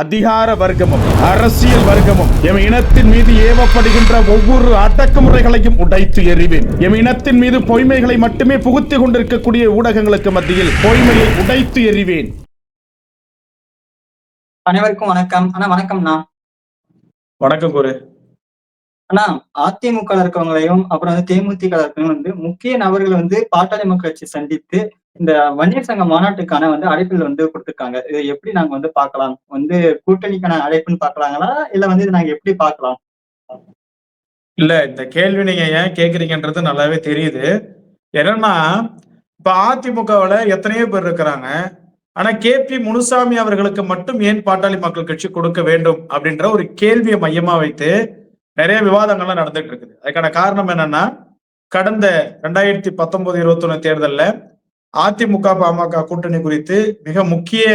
அதிகார வர்க்கமும் அரசியல் வர்க்கமும் எம் இனத்தின் மீது ஏவப்படுகின்ற ஒவ்வொரு அடக்குமுறைகளையும் உடைத்து எறிவேன். எம் இனத்தின் மீது பொய்மைகளை மட்டுமே புகுத்திக் கொண்டிருக்கக்கூடிய ஊடகங்களுக்கு மத்தியில் பொய்மையை உடைத்து எறிவேன். அனைவருக்கும் வணக்கம். அண்ணா வணக்கம்ண்ணா வணக்கம் குரு. அண்ணா அதிமுக இருக்கவங்களையும் அப்புறம் வந்து தேமுதிக இருக்கவங்க வந்து முக்கிய நபர்கள் வந்து பாட்டாளி மக்கள் கட்சி சந்தித்து இந்த வன்னியர் சங்க மாநாட்டுக்கான வந்து அழைப்புகள் வந்து கொடுத்துருக்காங்க. இதை எப்படி நாங்க வந்து பார்க்கலாம்? வந்து கூட்டணிக்கான அழைப்புன்னு பாக்கலாங்களா இல்ல வந்து இதை நாங்க எப்படி பார்க்கலாம்? இல்ல இந்த கேள்வி நீங்க ஏன் கேக்குறீங்கன்றது நல்லாவே தெரியுது. என்னன்னா இப்ப அதிமுகவுல எத்தனையோ பேர் இருக்கிறாங்க. ஆனா கே. பி. முனுசாமி அவர்களுக்கு மட்டும் ஏன் பாட்டாளி மக்கள் கட்சி கொடுக்க வேண்டும் அப்படின்ற ஒரு கேள்வியை மையமா வைத்து நிறைய விவாதங்கள்லாம் நடந்துட்டு இருக்குது. அதுக்கான காரணம் என்னன்னா கடந்த ரெண்டாயிரத்தி பத்தொன்பது இருபத்தி ஒண்ணு அதிமுக பாமக கூட்டணி குறித்து மிக முக்கிய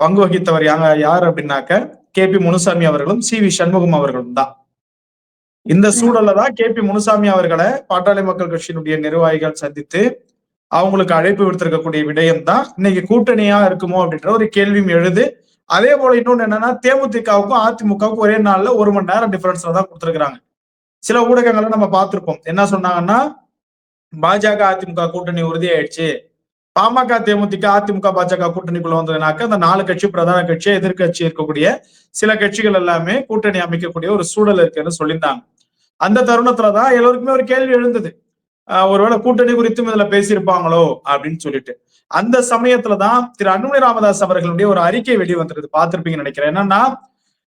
பங்கு வகித்தவர் யாங்க யார் அப்படின்னாக்க கே பி முனுசாமி அவர்களும் சி வி சண்முகம் அவர்களும் தான். இந்த சூழல்ல தான் கே பி முனுசாமி அவர்களை பாட்டாளி மக்கள் கட்சியினுடைய நிர்வாகிகள் சந்தித்து அவங்களுக்கு அழைப்பு விடுத்திருக்கக்கூடிய விடயம் தான் இன்னைக்கு கூட்டணியா இருக்குமோ அப்படின்ற ஒரு கேள்வியும் எழுது. அதே போல இன்னொன்று என்னன்னா தேமுதிகவுக்கும் அதிமுகவுக்கும் ஒரே நாள்ல ஒரு மணி நேரம் டிஃபரன்ஸ்ல தான் கொடுத்துருக்காங்க சில ஊடகங்களை நம்ம பார்த்திருப்போம். என்ன சொன்னாங்கன்னா பாஜக அதிமுக கூட்டணி உறுதியாயிடுச்சு. பாமக தேமுதிக அதிமுக பாஜக கூட்டணிக்குள்ள வந்ததுனாக்க அந்த நாலு கட்சி பிரதான கட்சி எதிர்கட்சி இருக்கக்கூடிய சில கட்சிகள் எல்லாமே கூட்டணி அமைக்கக்கூடிய ஒரு சூழல் இருக்குன்னு சொல்லியிருந்தாங்க. அந்த தருணத்துலதான் எல்லோருக்குமே ஒரு கேள்வி எழுந்தது. ஆஹ் ஒருவேளை கூட்டணி குறித்தும் இதுல பேசியிருப்பாங்களோ அப்படின்னு சொல்லிட்டு. அந்த சமயத்துலதான் திரு அன்புமணி ராமதாஸ் அவர்களுடைய ஒரு அறிக்கை வெளியே வந்துருது பார்த்திருப்பீங்கன்னு நினைக்கிறேன். என்னன்னா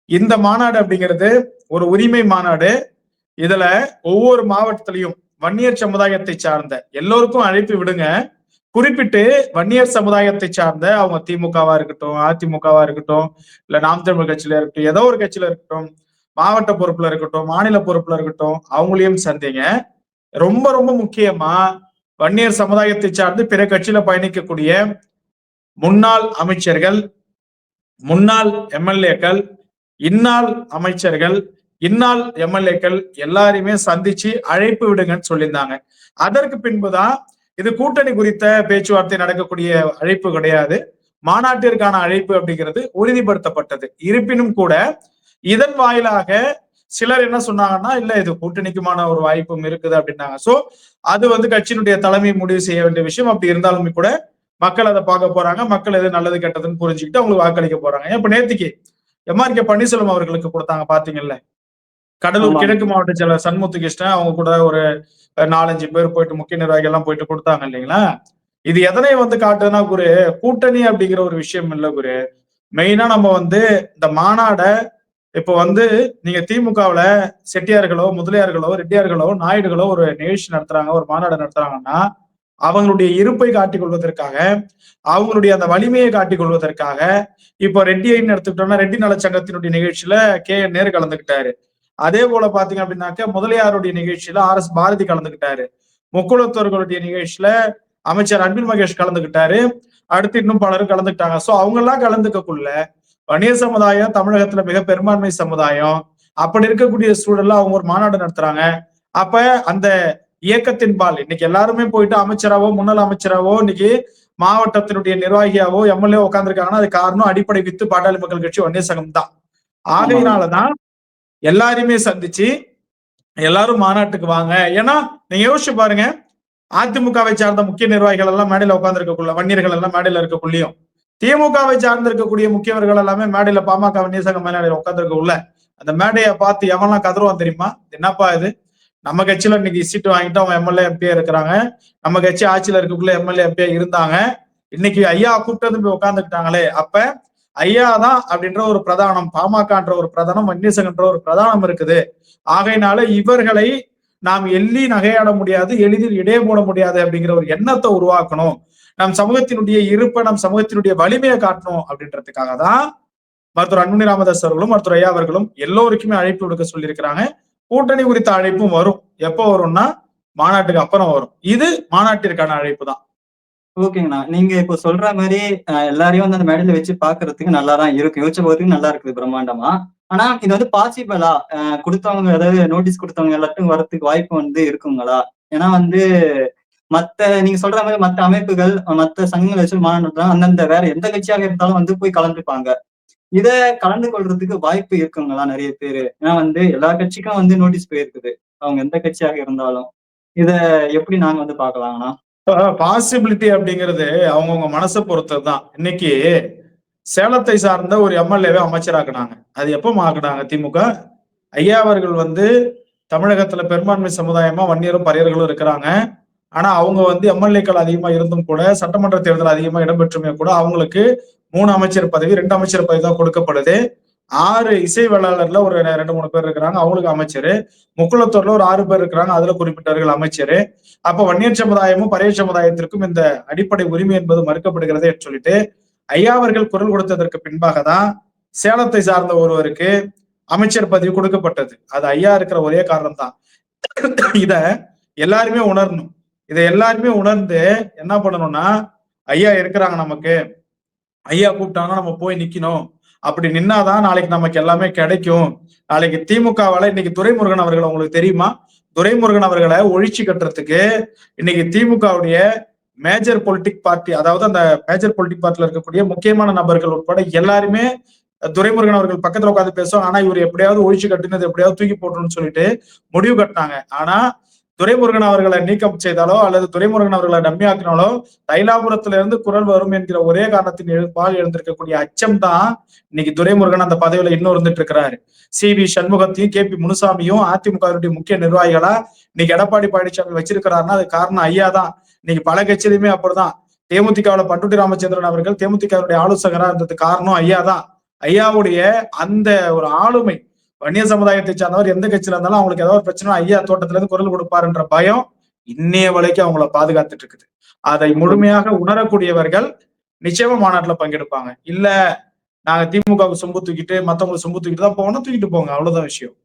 இந்த மாநாடு அப்படிங்கிறது ஒரு உரிமை மாநாடு. இதுல ஒவ்வொரு மாவட்டத்திலையும் வன்னியர் சமுதாயத்தை சார்ந்த எல்லோருக்கும் அழைப்பு விடுங்க. குறிப்பிட்டு வன்னியர் சமுதாயத்தை சார்ந்த அவங்க திமுகவா இருக்கட்டும் அதிமுகவா இருக்கட்டும் இல்ல நாம் தமிழ் கட்சியில இருக்கட்டும் ஏதோ ஒரு கட்சியில இருக்கட்டும் மாவட்ட பொறுப்புல இருக்கட்டும் மாநில பொறுப்புல இருக்கட்டும் அவங்களையும் சந்திங்க. ரொம்ப ரொம்ப முக்கியமா வன்னியர் சமுதாயத்தை சார்ந்து பிற கட்சியில பயணிக்கக்கூடிய முன்னாள் அமைச்சர்கள் முன்னாள் எம்எல்ஏக்கள் இன்னாள் அமைச்சர்கள் இந்நாள் எம்எல்ஏக்கள் எல்லாரையுமே சந்திச்சு அழைப்பு விடுங்கன்னு சொல்லியிருந்தாங்க. அதற்கு பின்புதான் இது கூட்டணி குறித்த பேச்சுவார்த்தை நடக்கக்கூடிய அழைப்பு கிடையாது. மாநாட்டிற்கான அழைப்பு அப்படிங்கிறது உறுதிப்படுத்தப்பட்டது. இருப்பினும் கூட இதன் வாயிலாக சிலர் என்ன சொன்னாங்கன்னா இல்ல இது கூட்டணிக்குமான ஒரு வாய்ப்பும் இருக்குது அப்படின்னாங்க. சோ அது வந்து கட்சியினுடைய தலைமை முடிவு செய்ய வேண்டிய விஷயம். அப்படி இருந்தாலுமே கூட மக்கள் அதை பார்க்க போறாங்க. மக்கள் எது நல்லது கெட்டதுன்னு புரிஞ்சுக்கிட்டு அவங்களுக்கு வாக்களிக்க போறாங்க. இப்ப நேத்திக்கு எம்ஆர் கே பன்னீர்செல்வம் அவர்களுக்கு கொடுத்தாங்க பாத்தீங்கல்ல? கடலூர். கிழக்கு மாவட்ட செயலர் சண்முத்து கிருஷ்ணன் அவங்க கூட ஒரு நாலஞ்சு பேர் போயிட்டு முக்கிய நிர்வாகிகள் எல்லாம் போயிட்டு கொடுத்தாங்க இல்லைங்களா? இது எதனை வந்து காட்டுதுன்னா குரு கூட்டணி அப்படிங்கிற ஒரு விஷயம் இல்ல குரு. மெயினா நம்ம வந்து இந்த மாநாட இப்ப வந்து நீங்க திமுகவுல செட்டியார்களோ முதலியார்களோ ரெட்டியார்களோ நாயுடுகளோ ஒரு நிகழ்ச்சி நடத்துறாங்க ஒரு மாநாடு நடத்துறாங்கன்னா அவங்களுடைய இருப்பை காட்டிக் கொள்வதற்காக அவங்களுடைய அந்த வலிமையை காட்டிக் கொள்வதற்காக இப்போ ரெட்டியைன்னு எடுத்துக்கிட்டோம்னா ரெட்டி நலச்சங்கத்தினுடைய நிகழ்ச்சியில கே என் நேரு கலந்துக்கிட்டாரு. அதே போல பாத்தீங்க அப்படின்னாக்க முதலியாருடைய நிகழ்ச்சியில ஆர் எஸ் பாரதி கலந்துக்கிட்டாரு முக்குளத்தோர்களுடைய நிகழ்ச்சியில அமைச்சர் அன்பில் மகேஷ் கலந்துக்கிட்டாரு அடுத்து இன்னும் பலரும் கலந்துக்கிட்டாங்க. சோ அவங்க எல்லாம் கலந்துக்கக்குள்ள வன்னியர் சமுதாயம் தமிழகத்துல மிக பெரும்பான்மை சமுதாயம் அப்படி இருக்கக்கூடிய சூழல்ல அவங்க ஒரு மாநாடு நடத்துறாங்க. அப்ப அந்த இயக்கத்தின் பால் இன்னைக்கு எல்லாருமே போயிட்டு அமைச்சராவோ முன்னாள் அமைச்சராவோ இன்னைக்கு மாவட்டத்தினுடைய நிர்வாகியாவோ எம்எல்ஏ உட்காந்துருக்காங்கன்னா அது காரணம் அடிப்படை வித்து பாட்டாளி மக்கள் கட்சி சங்கம் தான். ஆகையினாலதான் எல்லாரையுமே சந்திச்சு எல்லாரும் மாநாட்டுக்கு வாங்க. ஏன்னா நீங்க யோசிச்சு பாருங்க அதிமுகவை சார்ந்த முக்கிய நிர்வாகிகள் எல்லாம் மேடையில உட்கார்ந்துருக்கக்குள்ள வன்னியர்கள் எல்லாம் மேடையில இருக்கக்குள்ளயும் திமுகவை சார்ந்திருக்கக்கூடிய முக்கியவர்கள் எல்லாமே மேடையில பாமக வன்னியசங்க மேலாடையில மேடையில அந்த மேடையை பார்த்து எவன்லாம் கதருவான் தெரியுமா? என்னப்பா இது? நம்ம கட்சியில இன்னைக்கு சீட்டு வாங்கிட்டு அவன் எம்எல்ஏ எம்பியா இருக்கிறாங்க. நம்ம கட்சி ஆட்சியில இருக்கக்குள்ள எம்எல்ஏ எம்பியா இருந்தாங்க. இன்னைக்கு ஐயா கூப்பிட்டு வந்து போய் உட்காந்துக்கிட்டாங்களே அப்ப ஐயா தான் அப்படின்ற ஒரு பிரதானம் பாமகன்ற ஒரு பிரதானம் வன்னியசங்கன்ற ஒரு பிரதானம் இருக்குது. ஆகையினால இவர்களை நாம் எள்ளி நகையாட முடியாது எளிதில் இடைய போட முடியாது அப்படிங்கிற ஒரு எண்ணத்தை உருவாக்கணும். நம் சமூகத்தினுடைய இருப்பை நம் சமூகத்தினுடைய வலிமையை காட்டணும் அப்படின்றதுக்காக தான் மருத்துவர் அன்புனி ராமதாஸ் அவர்களும் மருத்துவர் ஐயா அவர்களும் எல்லோருக்குமே அழைப்பு விடுக்க சொல்லியிருக்கிறாங்க. கூட்டணி குறித்த அழைப்பும் வரும். எப்போ வரும்னா மாநாட்டுக்கு அப்புறம் வரும். இது மாநாட்டிற்கான அழைப்பு தான் ஓகேங்கண்ணா. நீங்க இப்போ சொல்ற மாதிரி அஹ், எல்லாரையும் வந்து அந்த மேடையில வச்சு பாக்குறதுக்கு நல்லா தான் இருக்கு. யோசிச்ச போதுக்கு நல்லா இருக்குது பிரம்மாண்டமா. ஆனா இது வந்து பாசிபிளா கொடுத்தவங்க அதாவது நோட்டீஸ் கொடுத்தவங்க எல்லாத்துக்கும் வரதுக்கு வாய்ப்பு வந்து இருக்குங்களா? ஏன்னா வந்து மத்த நீங்க சொல்ற மாதிரி மத்த அமைப்புகள் மத்த சங்கங்கள் வச்சு மாநாடு அந்தந்த வேற எந்த கட்சியாக இருந்தாலும் வந்து போய் கலந்துப்பாங்க. இத கலந்து கொள்றதுக்கு வாய்ப்பு இருக்குங்களா நிறைய பேரு? ஏன்னா வந்து எல்லா கட்சிக்கும் வந்து நோட்டீஸ் போயிருக்குது. அவங்க எந்த கட்சியாக இருந்தாலும். இத எப்படி நாங்க வந்து பாக்கலாங்கண்ணா? பாசிபிலிட்டி அப்படிங்கிறது அவங்கவுங்க மனசை பொறுத்தது தான் இன்னைக்கு சேலத்தை சார்ந்த ஒரு எம்எல்ஏவை அமைச்சராக்குனாங்க. அது எப்போ ஆக்குனாங்க திமுக. ஐயா அவர்கள் வந்து தமிழகத்துல பெரும்பான்மை சமுதாயமா வன்னியரும் பறையர்களும் இருக்கிறாங்க. ஆனா அவங்க வந்து எம்எல்ஏக்கள் அதிகமா இருந்தும் கூட சட்டமன்ற தேர்தல் அதிகமா இடம்பெற்றுமே கூட அவங்களுக்கு மூணு அமைச்சர் பதவி ரெண்டு அமைச்சர் பதவி தான் கொடுக்கப்படுது. ஆறு இசை வேளாளர்ல ஒரு ரெண்டு மூணு பேர் இருக்கிறாங்க. அவங்களுக்கு அமைச்சர். முக்குளத்தூர்ல ஒரு ஆறு பேர் இருக்கிறாங்க. அதுல குறிப்பிட்டவர்கள் அமைச்சர். அப்ப வன்னியர் சமுதாயமும் பறைய சமுதாயத்திற்கும் இந்த அடிப்படை உரிமை என்பது மறுக்கப்படுகிறது என்று சொல்லிட்டு ஐயா அவர்கள் குரல் கொடுத்ததற்கு பின்பாக தான் சேலத்தை சார்ந்த ஒருவருக்கு அமைச்சர் பதவி கொடுக்கப்பட்டது. அது ஐயா இருக்கிற ஒரே காரணம் தான் இத எல்லாருமே உணரணும். இதை எல்லாருமே உணர்ந்து என்ன பண்ணணும்னா ஐயா இருக்கிறாங்க நமக்கு. ஐயா கூப்பிட்டாங்கன்னா நம்ம போய் நிக்கணும். அப்படி நின்னாதான் நாளைக்கு நமக்கு எல்லாமே கிடைக்கும். நாளைக்கு திமுகவால இன்னைக்கு துரைமுருகன் அவர்கள் உங்களுக்கு தெரியுமா? துரைமுருகன் அவர்களை ஒழிச்சு கட்டுறதுக்கு இன்னைக்கு திமுகவுடைய மேஜர் பொலிட்டிக் பார்ட்டி அதாவது அந்த மேஜர் பொலிட்டிக் பார்ட்டில இருக்கக்கூடிய முக்கியமான நபர்கள் உட்பட எல்லாருமே துரைமுருகன் அவர்கள் பக்கத்துல உட்காந்து பேசும் ஆனா இவர் எப்படியாவது ஒழிச்சு கட்டினது எப்படியாவது தூக்கி போட்டுருன்னு சொல்லிட்டு முடிவு கட்டினாங்க. ஆனா துரைமுருகன் அவர்களை நீக்கம் செய்தாலோ அல்லது துரைமுருகன் அவர்களை டம்மியாக்கினாலோ தைலாபுரத்துல இருந்து குரல் வரும் என்கிற ஒரே காரணத்தின் எழுப்பால் எழுந்திருக்கக்கூடிய அச்சம் தான் இன்னைக்கு துரைமுருகன் அந்த பதவியில இன்னும் இருந்துட்டு இருக்கிறாரு சி. வி. சண்முகத்தையும் கே. பி. முனுசாமியும் அதிமுகவினுடைய முக்கிய நிர்வாகிகளா இன்னைக்கு எடப்பாடி பழனிசாமி வச்சிருக்கிறாருன்னா அது காரணம் ஐயா தான். இன்னைக்கு பல கட்சியிலுமே அப்படிதான். தேமுதிகவுல பட்டுட்டி ராமச்சந்திரன் அவர்கள் தேமுதிகவுடைய ஆலோசகரா இருந்தது காரணம் ஐயா தான். ஐயாவுடைய அந்த ஒரு ஆளுமை வன்னிய சமுதாயத்தை சார்ந்தவர் எந்த கட்சியில இருந்தாலும் அவங்களுக்கு ஏதாவது பிரச்சனை ஐயா தோட்டத்துல இருந்து குரல் கொடுப்பாருன்ற பயம் இன்னைய வரைக்கும் அவங்கள பாதுகாத்துட்டு இருக்குது. அதை முழுமையாக உணரக்கூடியவர்கள் நிச்சயமா மாநாட்டுல பங்கெடுப்பாங்க. இல்ல நாங்க திமுகவுக்கு சொம்பு தூக்கிட்டு மத்தவங்களுக்கு சொம்பு தூக்கிட்டு தான் போகணும் தூக்கிட்டு போங்க. அவ்வளவுதான் விஷயம்.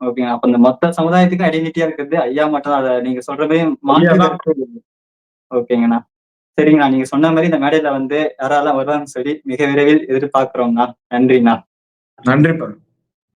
ஓகேங்க அப்ப இந்த மொத்த சமுதாயத்துக்கும் ஐடென்டிட்டியா இருக்கிறது ஐயா மட்டும் அதை நீங்க சொல்றதே ஓகேங்கண்ணா. சரிங்கண்ணா நீங்க சொன்ன மாதிரி இந்த மேடையில வந்து யாரெல்லாம் வருவாங்கன்னு சொல்லி மிக விரைவில் எதிர்பார்க்கிறோம்ண்ணா. நன்றிண்ணா. நன்றி